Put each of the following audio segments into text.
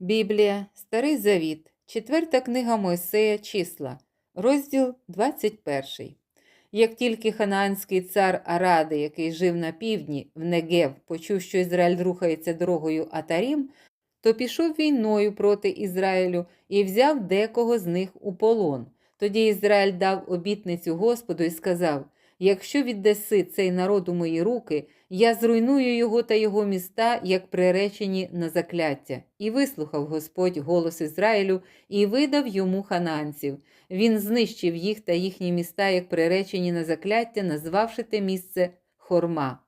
Біблія, Старий Завіт, четверта книга Мойсея, числа, розділ 21. Як тільки ханаанський цар Аради, який жив на півдні, в Негев, почув, що Ізраїль рухається дорогою Атарім, то пішов війною проти Ізраїлю і взяв декого з них у полон. Тоді Ізраїль дав обітницю Господу і сказав: Якщо віддаси цей народ у мої руки, я зруйную його та його міста, як приречені на закляття. І вислухав Господь голос Ізраїлю і видав йому хананців. Він знищив їх та їхні міста, як приречені на закляття, назвавши те місце Хорма.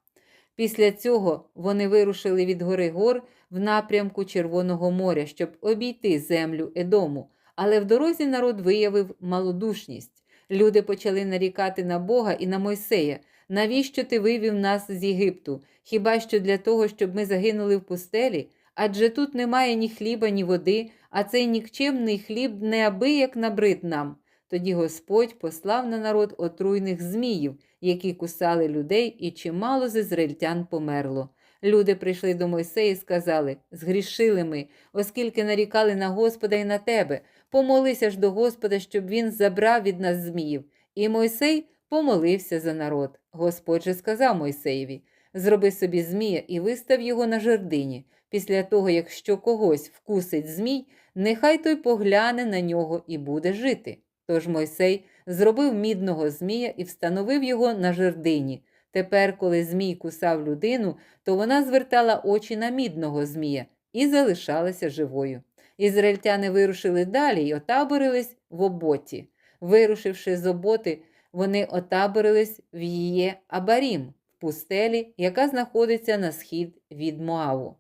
Після цього вони вирушили від гори гор в напрямку Червоного моря, щоб обійти землю Едому. Але в дорозі народ виявив малодушність. Люди почали нарікати на Бога і на Мойсея. Навіщо ти вивів нас з Єгипту? Хіба що для того, щоб ми загинули в пустелі? Адже тут немає ні хліба, ні води, а цей нікчемний хліб неабияк набрид нам. Тоді Господь послав на народ отруйних зміїв, які кусали людей, і чимало з ізраїльтян померло. Люди прийшли до Мойсея і сказали: Згрішили ми, оскільки нарікали на Господа і на тебе. Помолися ж до Господа, щоб він забрав від нас зміїв. І Мойсей помолився за народ. Господь же сказав Мойсеєві: Зроби собі змія і вистав його на жердині. Після того, якщо когось вкусить змій, нехай той погляне на нього і буде жити. Тож Мойсей зробив мідного змія і встановив його на жердині. Тепер, коли Змій кусав людину, то вона звертала очі на мідного Змія і залишалася живою. Ізраїльтяни вирушили далі і отаборились в оботі. Вирушивши з оботи, вони отаборились в її Абарім, в пустелі, яка знаходиться на схід від Моаву.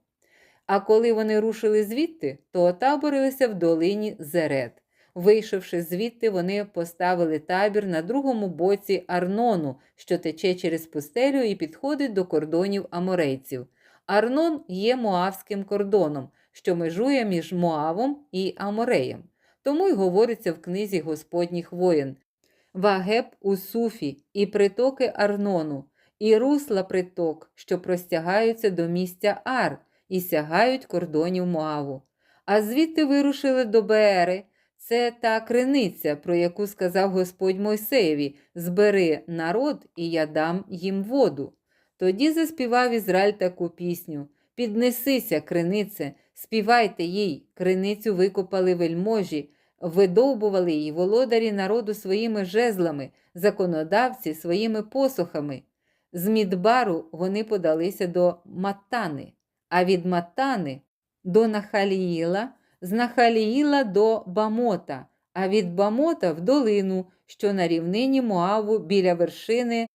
А коли вони рушили звідти, то отаборилися в долині Зерет. Вийшовши звідти, вони поставили табір на другому боці Арнону, що тече через пустелю і підходить до кордонів аморейців. Арнон є Моавським кордоном, що межує між Моавом і Амореєм. Тому й говориться в книзі Господніх воєн. Вагеб у Суфі і притоки Арнону, і русла приток, що простягаються до місця Ар і сягають кордонів Моаву. А звідти вирушили до Беери. Це та криниця, про яку сказав Господь Мойсеєві: Збери народ, і я дам їм воду. Тоді заспівав Ізраїль таку пісню: Піднесися, кринице, співайте їй, криницю викопали вельможі, видовбували її володарі народу своїми жезлами, законодавці своїми посохами. З Мідбару вони подалися до Матани, а від Матани до Нахаліїла з Нахаліїла до Бамота, а від Бамота в долину, що на рівнині Моаву біля вершини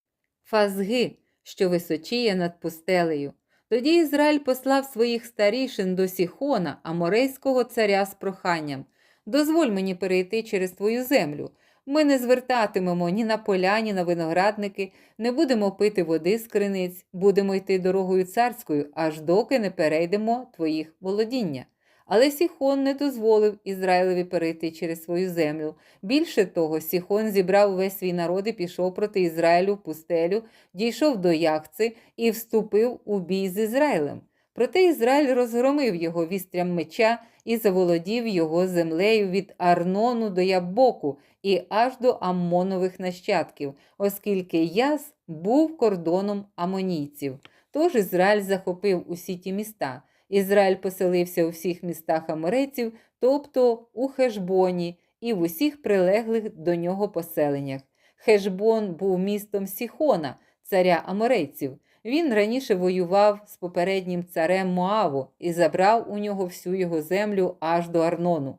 Фазги, що височіє над пустелею. Тоді Ізраїль послав своїх старішин до Сіхона, аморейського царя з проханням Дозволь мені перейти через твою землю. Ми не звертатимемо ні на поля, ні на виноградники, не будемо пити води з криниць, будемо йти дорогою царською, аж доки не перейдемо твоїх володіння. Але Сіхон не дозволив Ізраїлеві перейти через свою землю. Більше того, Сіхон зібрав увесь свій народ і пішов проти Ізраїлю в пустелю, дійшов до Яхци і вступив у бій з Ізраїлем. Проте Ізраїль розгромив його вістрям меча і заволодів його землею від Арнону до Ябоку і аж до Аммонових нащадків, оскільки Яс був кордоном амонійців. Тож Ізраїль захопив усі ті міста. Ізраїль поселився у всіх містах аморейців, тобто у Хешбоні і в усіх прилеглих до нього поселеннях. Хешбон був містом Сіхона, царя аморейців. Він раніше воював з попереднім царем Моаву і забрав у нього всю його землю аж до Арнону.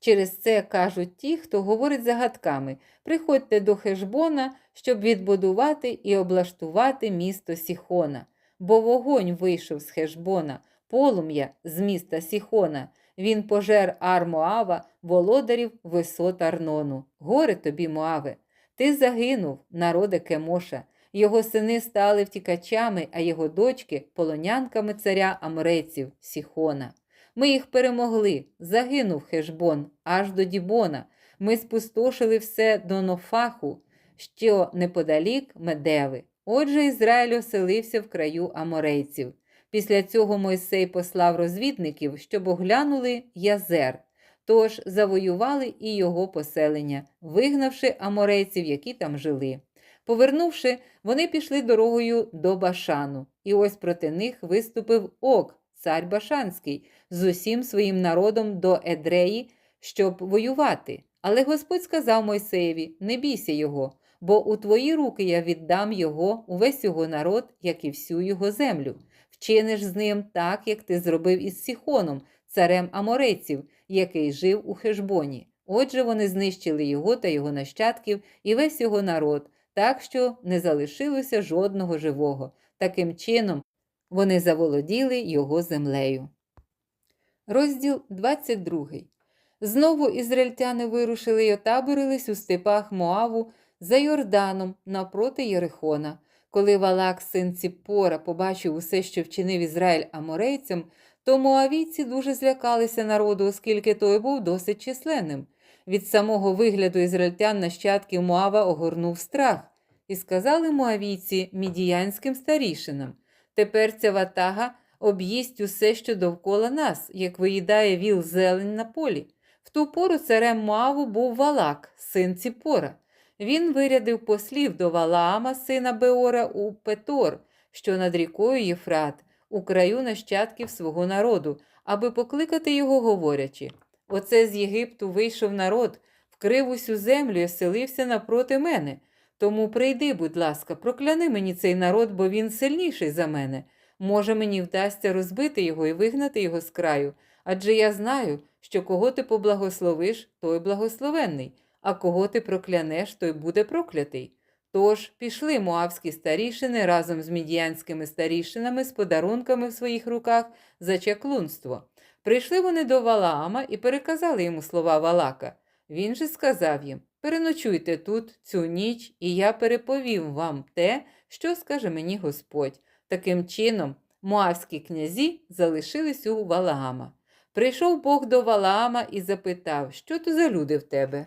Через це кажуть ті, хто говорить загадками приходьте до Хешбона, щоб відбудувати і облаштувати місто Сіхона, бо вогонь вийшов з Хешбона полум'я з міста Сіхона. Він пожер ар Моава, володарів висот Арнону. Горе тобі, Моаве! Ти загинув, народе Кемоша. Його сини стали втікачами, а його дочки полонянками царя Амреців, Сіхона. Ми їх перемогли, загинув Хешбон аж до Дібона. Ми спустошили все до Нофаху, що неподалік Медеви. Отже, Ізраїль оселився в краю аморейців. Після цього Мойсей послав розвідників, щоб оглянули Язер. Тож завоювали і його поселення, вигнавши аморейців, які там жили. Повернувши, вони пішли дорогою до Башану, і ось проти них виступив Ок, цар Башанський, з усім своїм народом до Едреї, щоб воювати. Але Господь сказав Мойсеєві: Не бійся його, бо у твої руки я віддам його, увесь його народ, як і всю його землю. Вчиниш з ним так, як ти зробив із Сіхоном, царем аморейців, який жив у Хешбоні. Отже, вони знищили його та його нащадків і весь його народ, так що не залишилося жодного живого. Таким чином, вони заволоділи його землею. Розділ 22. Знову ізраїльтяни вирушили й отаборились у степах Моаву за Йорданом напроти Єрихона. Коли Валак, син Ціппора, побачив усе, що вчинив Ізраїль аморейцям, то моавійці дуже злякалися народу, оскільки той був досить численним. Від самого вигляду ізраїльтян нащадків Моава огорнув страх, і сказали моавійці мідіянським старішинам Тепер ця ватага об'їсть усе, що довкола нас, як виїдає віл зелень на полі. В ту пору царем Моаву був Валак, син Ціпора. Він вирядив послів до Валаама, сина Беора, у Петор, що над рікою Єфрат, у краю нащадків свого народу, аби покликати його, говорячи Оце з Єгипту вийшов народ, вкрив усю землю і селився напроти мене. Тому прийди, будь ласка, прокляни мені цей народ, бо він сильніший за мене. Може, мені вдасться розбити його і вигнати його з краю, адже я знаю, що кого ти поблагословиш, той благословенний, а кого ти проклянеш, той буде проклятий. Тож пішли муавські старішини разом з мідіянськими старішинами з подарунками в своїх руках за чаклунство. Прийшли вони до Валаама і переказали йому слова Валака. Він же сказав їм Переночуйте тут цю ніч, і я переповім вам те, що скаже мені Господь. Таким чином, муавські князі залишились у Валаама. Прийшов Бог до Валаама і запитав, що то за люди в тебе.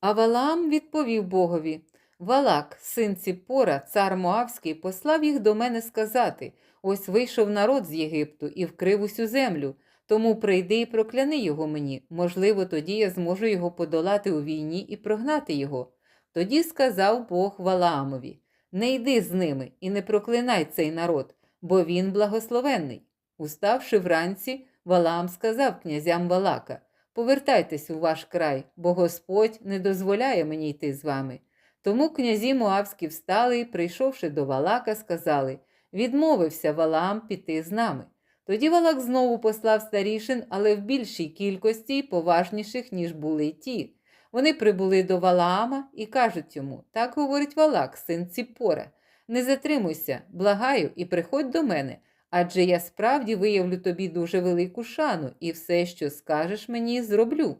А Валаам відповів Богові Валак, син Ціпора, цар Моавський, послав їх до мене сказати ось вийшов народ з Єгипту і вкрив усю землю. Тому прийди і прокляни його мені, можливо, тоді я зможу його подолати у війні і прогнати його. Тоді сказав Бог Валаамові Не йди з ними і не проклинай цей народ, бо він благословенний. Уставши вранці, Валаам сказав князям Валака Повертайтесь у ваш край, бо Господь не дозволяє мені йти з вами. Тому князі Моавські встали і, прийшовши до Валака, сказали Відмовився Валаам піти з нами. Тоді Валак знову послав старішин, але в більшій кількості й поважніших, ніж були ті. Вони прибули до Валаама і кажуть йому так говорить Валак, син Ціпора. Не затримуйся, благаю, і приходь до мене, адже я справді виявлю тобі дуже велику шану, і все, що скажеш мені, зроблю.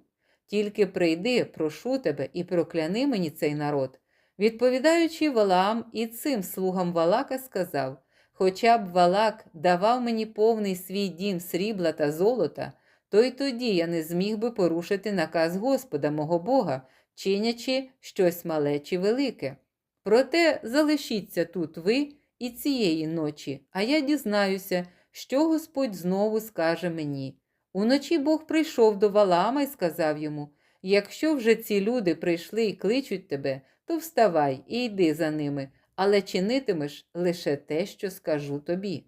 Тільки прийди, прошу тебе, і прокляни мені цей народ. Відповідаючи Валаам і цим слугам Валака, сказав Хоча б Валак давав мені повний свій дім срібла та золота, то й тоді я не зміг би порушити наказ Господа мого Бога, чинячи щось мале чи велике. Проте залишіться тут ви і цієї ночі, а я дізнаюся, що Господь знову скаже мені. Уночі Бог прийшов до Валаама і сказав йому Якщо вже ці люди прийшли і кличуть тебе, то вставай і йди за ними але чинитимеш лише те, що скажу тобі.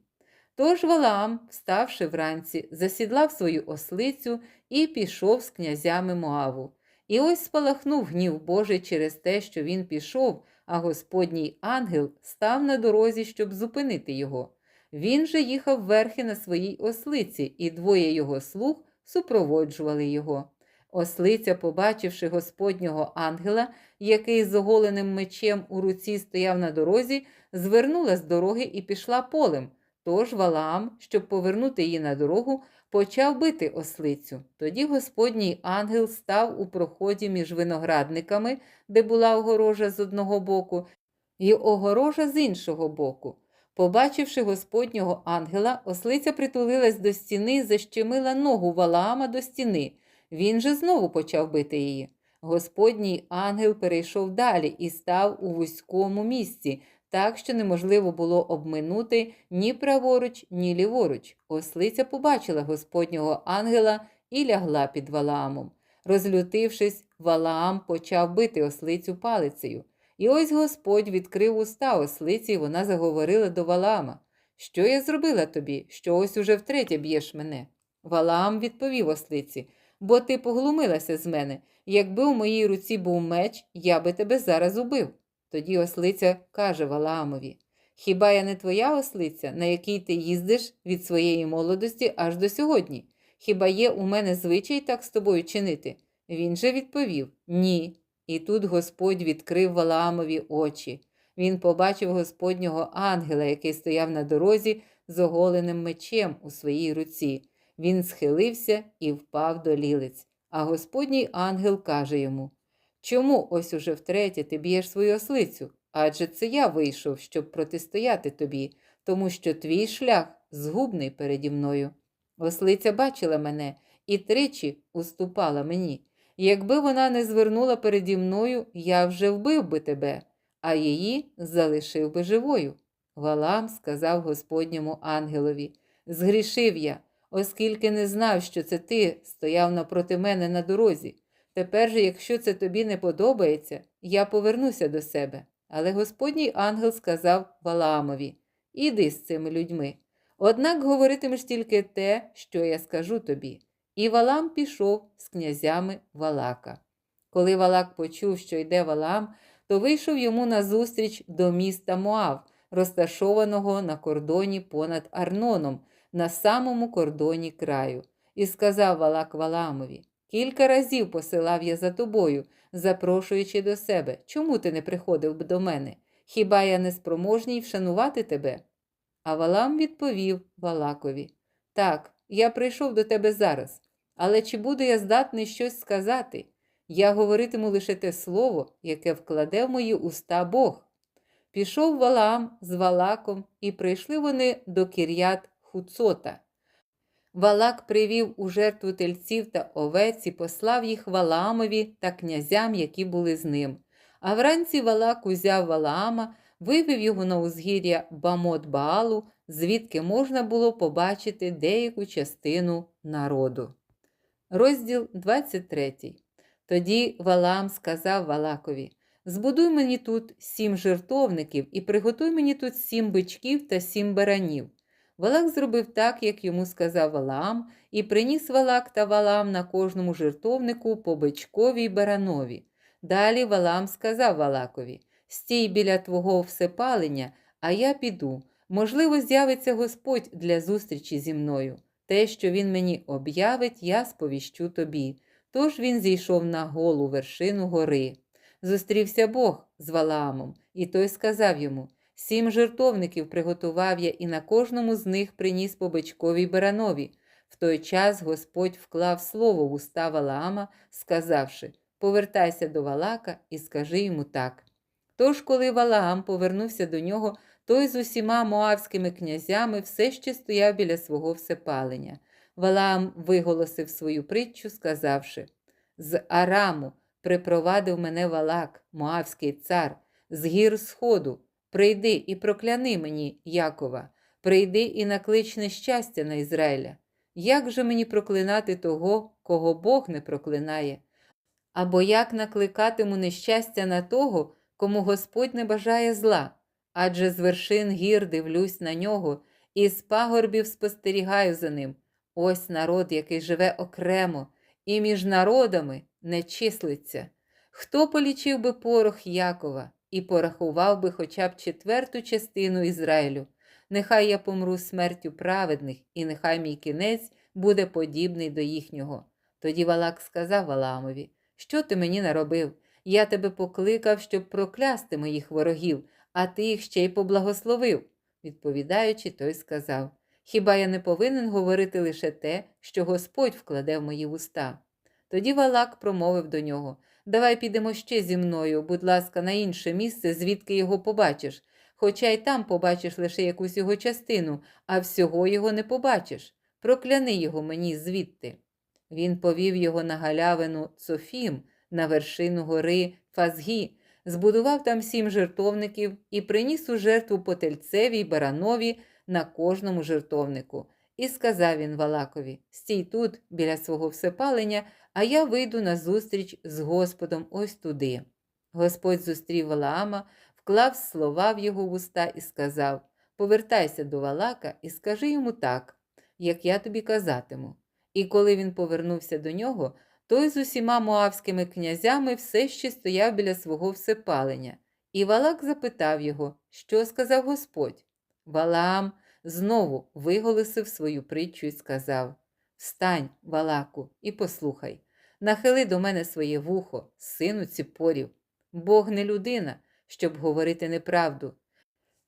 Тож Валаам, вставши вранці, засідлав свою ослицю і пішов з князями Моаву. І ось спалахнув гнів Божий через те, що він пішов, а Господній ангел став на дорозі, щоб зупинити його. Він же їхав верхи на своїй ослиці, і двоє його слуг супроводжували його. Ослиця, побачивши Господнього ангела, який з оголеним мечем у руці стояв на дорозі, звернула з дороги і пішла полем. Тож Валаам, щоб повернути її на дорогу, почав бити ослицю. Тоді Господній ангел став у проході між виноградниками, де була огорожа з одного боку, і огорожа з іншого боку. Побачивши Господнього ангела, ослиця притулилась до стіни защемила ногу Валаама до стіни. Він же знову почав бити її. Господній ангел перейшов далі і став у вузькому місці, так що неможливо було обминути ні праворуч, ні ліворуч. Ослиця побачила Господнього ангела і лягла під Валаамом. Розлютившись, Валаам почав бити ослицю палицею. І ось Господь відкрив уста ослиці, і вона заговорила до Валаама. Що я зробила тобі, що ось уже втретє б'єш мене? Валаам відповів ослиці, бо ти поглумилася з мене. Якби у моїй руці був меч, я би тебе зараз убив. Тоді ослиця каже Валаамові: Хіба я не твоя ослиця, на якій ти їздиш від своєї молодості аж до сьогодні? Хіба є у мене звичай так з тобою чинити? Він же відповів Ні. І тут Господь відкрив Валаамові очі. Він побачив Господнього ангела, який стояв на дорозі з оголеним мечем у своїй руці. Він схилився і впав до лілиць. А Господній ангел каже йому: Чому ось уже втретє ти б'єш свою ослицю? Адже це я вийшов, щоб протистояти тобі, тому що твій шлях згубний переді мною. Ослиця бачила мене і тричі уступала мені. Якби вона не звернула переді мною, я вже вбив би тебе, а її залишив би живою. Валам сказав Господньому ангелові: Згрішив я, оскільки не знав, що це ти стояв напроти мене на дорозі. Тепер же, якщо це тобі не подобається, я повернуся до себе. Але Господній ангел сказав Валаамові: Іди з цими людьми. Однак говоритимеш тільки те, що я скажу тобі. І Валам пішов з князями Валака. Коли Валак почув, що йде Валам, то вийшов йому назустріч до міста Моав, розташованого на кордоні понад Арноном, на самому кордоні краю, і сказав Валак Валамові: Кілька разів посилав я за тобою, запрошуючи до себе. Чому ти не приходив б до мене? Хіба я не спроможній вшанувати тебе? А Валам відповів Валакові: Так, я прийшов до тебе зараз, але чи буду я здатний щось сказати? Я говоритиму лише те слово, яке вкладе в мої уста Бог. Пішов Валаам з Валаком, і прийшли вони до кір'ят Хуцота. Валак привів у жертву тельців та овець і послав їх Валаамові та князям, які були з ним. А вранці Валак узяв Валаама, вивів його на узгір'я Бамот Баалу, звідки можна було побачити деяку частину народу. Розділ 23. Тоді Валаам сказав Валакові: Збудуй мені тут сім жертовників і приготуй мені тут сім бичків та сім баранів. Валак зробив так, як йому сказав Валаам, і приніс Валак та Валаам на кожному жертовнику по бичкові й баранові. Далі Валаам сказав Валакові: Стій біля твого всепалення, а я піду. Можливо, з'явиться Господь для зустрічі зі мною. Те, що він мені об'явить, я сповіщу тобі. Тож він зійшов на голу вершину гори. Зустрівся Бог з Валаамом, і той сказав йому: Сім жертовників приготував я, і на кожному з них приніс по бичковій баранові. В той час Господь вклав слово в уста Валаама, сказавши: Повертайся до Валака і скажи йому так. Тож, коли Валаам повернувся до нього, той з усіма моавськими князями все ще стояв біля свого всепалення. Валаам виголосив свою притчу, сказавши: З Араму припровадив мене Валак, моавський цар, з гір сходу. Прийди і прокляни мені, Якова, прийди і наклич нещастя на Ізраїля. Як же мені проклинати того, кого Бог не проклинає? Або як накликатиму нещастя на того, кому Господь не бажає зла? Адже з вершин гір дивлюсь на нього, і з пагорбів спостерігаю за ним. Ось народ, який живе окремо, і між народами не числиться. Хто полічив би порох Якова і порахував би хоча б четверту частину Ізраїлю? Нехай я помру смертю праведних, і нехай мій кінець буде подібний до їхнього. Тоді Валак сказав Валаамові, що ти мені наробив? Я тебе покликав, щоб проклясти моїх ворогів, а ти їх ще й поблагословив. Відповідаючи, той сказав Хіба я не повинен говорити лише те, що Господь вкладе в мої вуста? Тоді Валак промовив до нього Давай підемо ще зі мною, будь ласка, на інше місце, звідки його побачиш. Хоча й там побачиш лише якусь його частину, а всього його не побачиш. Прокляни його мені звідти. Він повів його на галявину Цофім, на вершину гори Фазгі, збудував там сім жертовників і приніс у жертву потельцеві й баранові на кожному жертовнику. І сказав він Валакові: Стій тут, біля свого всепалення, а я вийду на зустріч з Господом ось туди. Господь зустрів Валаама, вклав слова в його вуста і сказав: Повертайся до Валака і скажи йому так, як я тобі казатиму. І коли він повернувся до нього, той з усіма моавськими князями все ще стояв біля свого всепалення. І Валак запитав його, що сказав Господь. Валаам знову виголосив свою притчу і сказав: Встань, Валаку, і послухай, нахили до мене своє вухо, сину ціпорів. Бог не людина, щоб говорити неправду.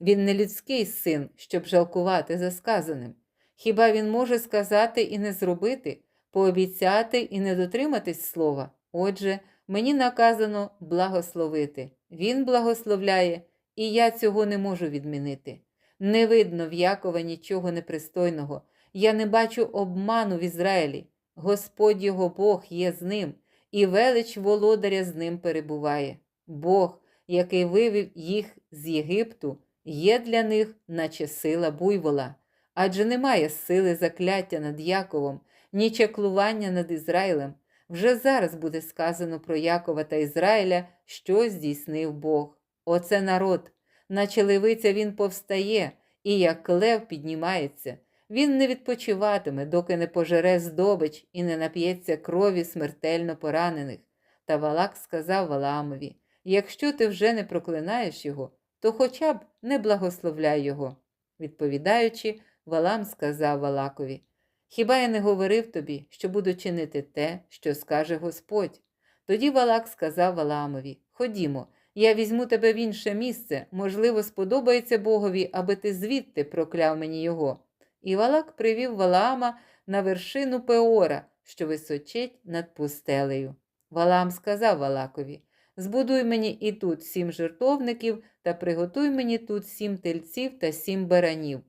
Він не людський син, щоб жалкувати за сказаним. Хіба він може сказати і не зробити, пообіцяти і не дотриматись слова? Отже, мені наказано благословити. Він благословляє, і я цього не можу відмінити. Не видно в Якова нічого непристойного. Я не бачу обману в Ізраїлі. Господь його Бог є з ним, і велич володаря з ним перебуває. Бог, який вивів їх з Єгипту, є для них, наче сила буйвола. Адже немає сили закляття над Яковом, ні чаклування над Ізраїлем. Вже зараз буде сказано про Якова та Ізраїля, що здійснив Бог. Оце народ, наче левиця він повстає, і як лев піднімається. Він не відпочиватиме, доки не пожере здобич і не нап'ється крові смертельно поранених. Та Валак сказав Валаамові: Якщо ти вже не проклинаєш його, то хоча б не благословляй його. Відповідаючи, Валам сказав Валакові: Хіба я не говорив тобі, що буду чинити те, що скаже Господь? Тоді Валак сказав Валаамові: Ходімо, я візьму тебе в інше місце, можливо, сподобається Богові, аби ти звідти прокляв мені його. І Валак привів Валаама на вершину Пеора, що височить над пустелею. Валаам сказав Валакові: Збудуй мені і тут сім жертовників та приготуй мені тут сім тельців та сім баранів.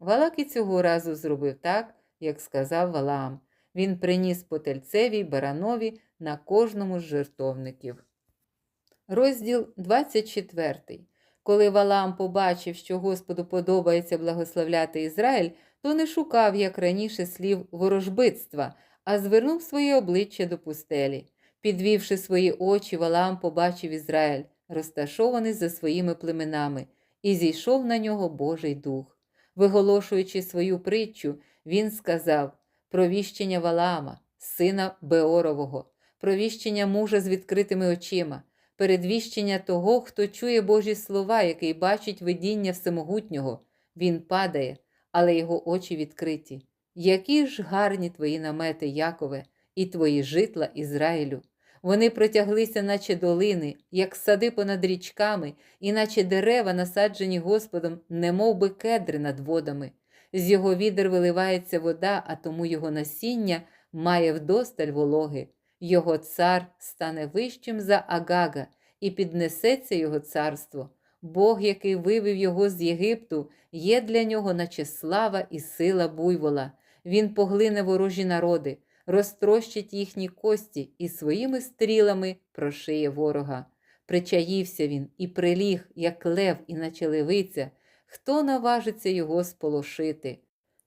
Валак і цього разу зробив так, як сказав Валаам. Він приніс по тельцеві й баранові на кожному з жертовників. Розділ 24. Коли Валаам побачив, що Господу подобається благословляти Ізраїль, то не шукав, як раніше, слів ворожбитства, а звернув своє обличчя до пустелі. Підвівши свої очі, Валаам побачив Ізраїль, розташований за своїми племенами, і зійшов на нього Божий дух. Виголошуючи свою притчу, він сказав провіщення Валаама, сина Беорового, провіщення мужа з відкритими очима, передвіщення того, хто чує Божі слова, який бачить видіння всемогутнього. Він падає, але його очі відкриті. Які ж гарні твої намети, Якове, і твої житла Ізраїлю. Вони протяглися, наче долини, як сади понад річками, і наче дерева, насаджені Господом, немов би кедри над водами. З його відер виливається вода, а тому його насіння має вдосталь вологи. Його цар стане вищим за Агага, і піднесеться його царство. Бог, який вивів його з Єгипту, є для нього, наче слава і сила буйвола. Він поглине ворожі народи розтрощить їхні кості і своїми стрілами прошиє ворога. Причаївся він і приліг, як лев, і наче левиця, хто наважиться його сполошити.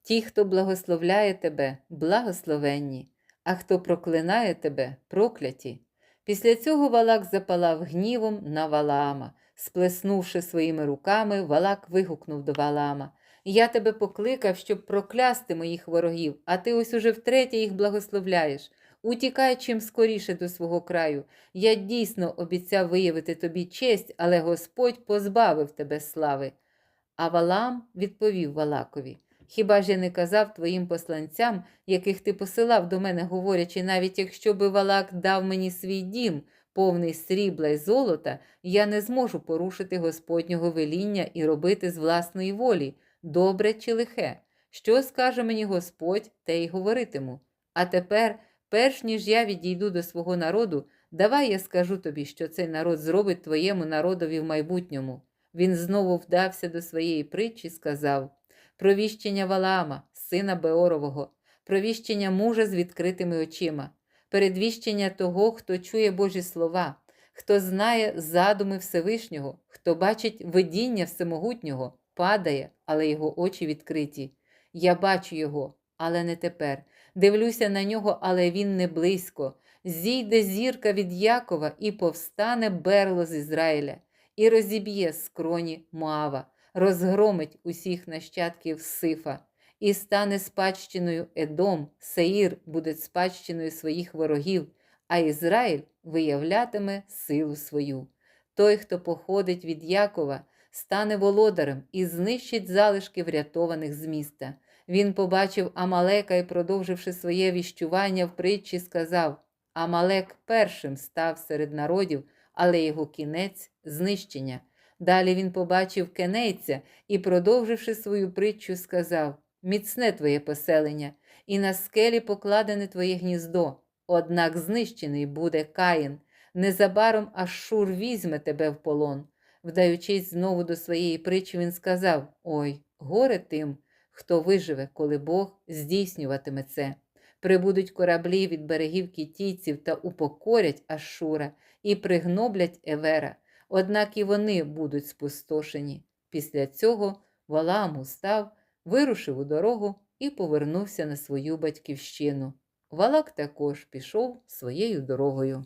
Ті, хто благословляє тебе, благословенні, а хто проклинає тебе, прокляті. Після цього Валак запалав гнівом на Валаама. Сплеснувши своїми руками, Валак вигукнув до Валаама я тебе покликав, щоб проклясти моїх ворогів, а ти ось уже втретє їх благословляєш. Утікай чим скоріше до свого краю. Я дійсно обіцяв виявити тобі честь, але Господь позбавив тебе слави. А Валам відповів Валакові Хіба ж я не казав твоїм посланцям, яких ти посилав до мене, говорячи, навіть якщо би Валак дав мені свій дім, повний срібла й золота, я не зможу порушити Господнього веління і робити з власної волі добре чи лихе. Що скаже мені Господь, те й говоритиму. А тепер, перш ніж я відійду до свого народу, давай я скажу тобі, що цей народ зробить твоєму народові в майбутньому. Він знову вдався до своєї притчі і сказав провіщення Валаама, сина Беорового, провіщення мужа з відкритими очима, передвіщення того, хто чує Божі слова, хто знає задуми Всевишнього, хто бачить видіння Всемогутнього, падає, але його очі відкриті. Я бачу його, але не тепер. Дивлюся на нього, але він не близько. Зійде зірка від Якова і повстане берло з Ізраїля, і розіб'є скроні Моава, розгромить усіх нащадків Сифа, і стане спадщиною Едом, Сеїр буде спадщиною своїх ворогів, а Ізраїль виявлятиме силу свою. Той, хто походить від Якова, стане володарем і знищить залишки врятованих з міста. Він побачив Амалека і, продовживши своє віщування в притчі, сказав: Амалек першим став серед народів, але його кінець знищення. Далі він побачив кенейця і, продовживши свою притчу, сказав: Міцне твоє поселення, і на скелі покладене твоє гніздо. Однак знищений буде Каїн. Незабаром Ашур візьме тебе в полон. Вдаючись знову до своєї притчі, він сказав: Ой, горе тим, хто виживе, коли Бог здійснюватиме це. Прибудуть кораблі від берегів кітійців та упокорять Ашура і пригноблять Евера, однак і вони будуть спустошені. Після цього Валаам устав, вирушив у дорогу і повернувся на свою батьківщину. Валак також пішов своєю дорогою.